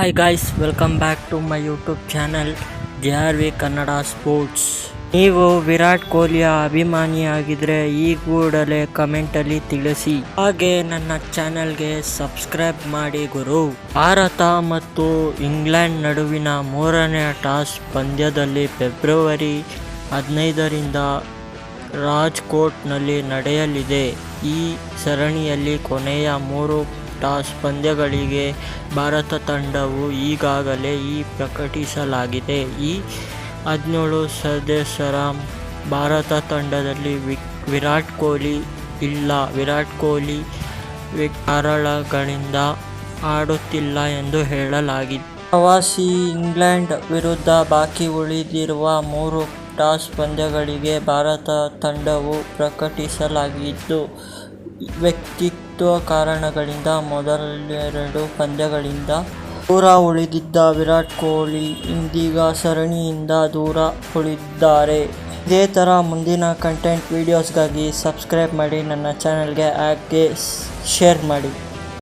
Hi guys welcome back to my YouTube channel J R V Kannada sports ನೀವು ವಿರಾಟ್ ಕೊಹ್ಲಿಯ ಅಭಿಮಾನಿಯಾಗಿದ್ದರೆ ಈ ಕೂಡಲೇ ಕಮೆಂಟಲ್ಲಿ ತಿಳಿಸಿ. ಹಾಗೆ ನನ್ನ ಚಾನಲ್ಗೆ ಸಬ್ಸ್ಕ್ರೈಬ್ ಮಾಡಿ ಗುರು. ಭಾರತ ಮತ್ತು ಇಂಗ್ಲೆಂಡ್ ನಡುವಿನ ಮೂರನೇ ಟಾಸ್ ಪಂದ್ಯದಲ್ಲಿ ಫೆಬ್ರವರಿ ಹದಿನೈದರಿಂದ ರಾಜ್ಕೋಟ್ನಲ್ಲಿ ನಡೆಯಲಿದೆ. ಈ ಸರಣಿಯಲ್ಲಿ ಕೊನೆಯ ಮೂರು ಟಾಸ್ ಪಂದ್ಯಗಳಿಗೆ ಭಾರತ ತಂಡವು ಈಗಾಗಲೇ ಈ ಪ್ರಕಟಿಸಲಾಗಿದೆ. ಈ ಹದಿನೇಳು ಸದಸ್ಯರ ಭಾರತ ತಂಡದಲ್ಲಿ ವಿರಾಟ್ ಕೊಹ್ಲಿ ಇಲ್ಲ. ವಿರಾಟ್ ಕೊಹ್ಲಿ ಕಾರಣಗಳಿಂದ ಆಡುತ್ತಿಲ್ಲ ಎಂದು ಹೇಳಲಾಗಿದೆ ಪ್ರವಾಸಿ ಇಂಗ್ಲೆಂಡ್ ವಿರುದ್ಧ ಬಾಕಿ ಉಳಿದಿರುವ ಮೂರು ಟಾಸ್ ಪಂದ್ಯಗಳಿಗೆ ಭಾರತ ತಂಡವು ಪ್ರಕಟಿಸಲಾಗಿದ್ದು ವ್ಯಕ್ತಿತ್ವ ಕಾರಣಗಳಿಂದ ಮೊದಲೆರಡು ಪಂದ್ಯಗಳಿಂದ ದೂರ ಉಳಿದಿದ್ದ ವಿರಾಟ್ ಕೊಹ್ಲಿ ಇಂದೀಗ ಸರಣಿಯಿಂದ ದೂರ ಉಳಿದಿದ್ದಾರೆ ಇದೇ ಥರ ಮುಂದಿನ ಕಂಟೆಂಟ್ ವೀಡಿಯೋಸ್ಗಾಗಿ ಸಬ್ಸ್ಕ್ರೈಬ್ ಮಾಡಿ. ನನ್ನ ಚಾನಲ್ಗೆ ಹಾಗೆ ಶೇರ್ ಮಾಡಿ.